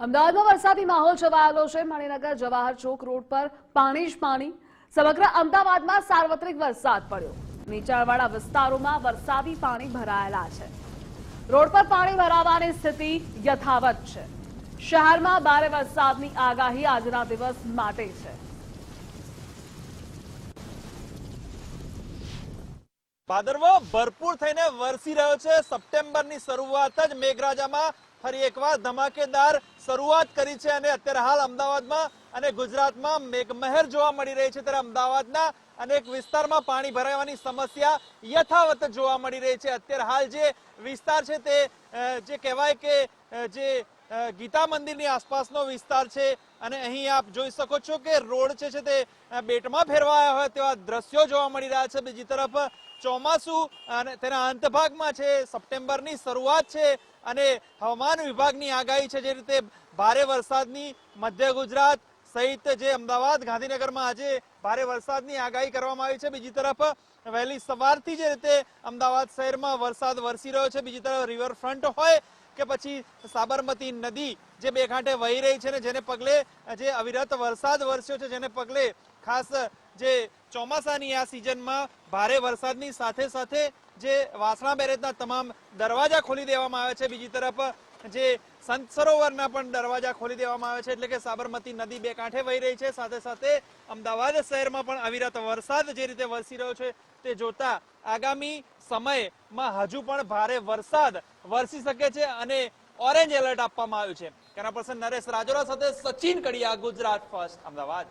અમદાવાદમાં વરસાદી માહોલ છવાયેલો છે. મણિનગર, જવાહર ચોક રોડ પર પાણી જ પાણી. સમગ્ર અમદાવાદમાં સાર્વત્રિક વરસાદ પડ્યો. નીચાણવાળા વિસ્તારોમાં વરસાદી પાણી ભરાયેલા છે. રોડ પર પાણી ભરાવાની સ્થિતિ યથાવત છે. શહેરમાં ભારે વરસાદની આગાહી આજના દિવસ માટે છે. ભાદરવો ભરપૂર થઈને વરસી રહ્યો છે. સપ્ટેમ્બરની શરૂઆત જ મેઘરાજામાં ફરી એકવાર ધમાકેદાર શરૂઆત કરી છે અને અત્યારે હાલ અમદાવાદમાં અને ગુજરાતમાં મેઘમહેર જોવા મળી રહી છે. ત્યારે અમદાવાદના અનેક વિસ્તારમાં પાણી ભરાવાની સમસ્યા યથાવત જોવા મળી રહી છે. અત્યારે હાલ જે વિસ્તાર છે તે જે કહેવાય કે જે ગીતા મંદિરની આસપાસનો વિસ્તાર છે. અને અહીં આપ જોઈ શકો છો કે રોડ છે તે બેટમાં ફેરવાયા હોય તેવા દ્રશ્યો જોવા મળી રહ્યા છે. બીજી તરફ ચોમાસું અને તેના અંતભાગમાં છે. સપ્ટેમ્બરની શરૂઆત છે. અને હવામાન વિભાગની આગાહી છે જે રીતે ભારે વરસાદની મધ્ય ગુજરાત સહિત જે અમદાવાદ, ગાંધીનગરમાં આજે ભારે વરસાદની આગાહી કરવામાં આવી છે. બીજી તરફ, વહેલી સવારથી જે રીતે અમદાવાદ શહેરમાં વરસાદ વરસી રહ્યો છે, બીજી તરફ રિવરફ્રન્ટ હોય કે પછી સાબરમતી નદી જે બે કાંઠે વહી રહી છે ને જેને પગલે જે અવિરત વરસાદ વરસ્યો છે, જેને પગલે ખાસ, જે ચોમાસાની આ સિઝનમાં ભારે વરસાદની સાથે સાથે જે વાસણા બેરેજના તમામ દરવાજા ખોલી દેવામાં આવે છે. બીજી તરફ, જે સંત સરોવરના પણ દરવાજા ખોલી દેવામાં આવે છે. એટલે કે સાબરમતી નદી બે કાંઠે વહી રહી છે. સાથે સાથે અમદાવાદ શહેરમાં પણ અવિરત વરસાદ જે રીતે વરસી રહ્યો છે તે જોતા આગામી સમયમાં હજુ પણ ભારે વરસાદ વરસી શકે છે અને ઓરેન્જ એલર્ટ આપવામાં આવ્યું છે. કેના પર્સન નરેશ રાજોરા સાથે સચિન કડિયા, ગુજરાત ફર્સ્ટ, અમદાવાદ.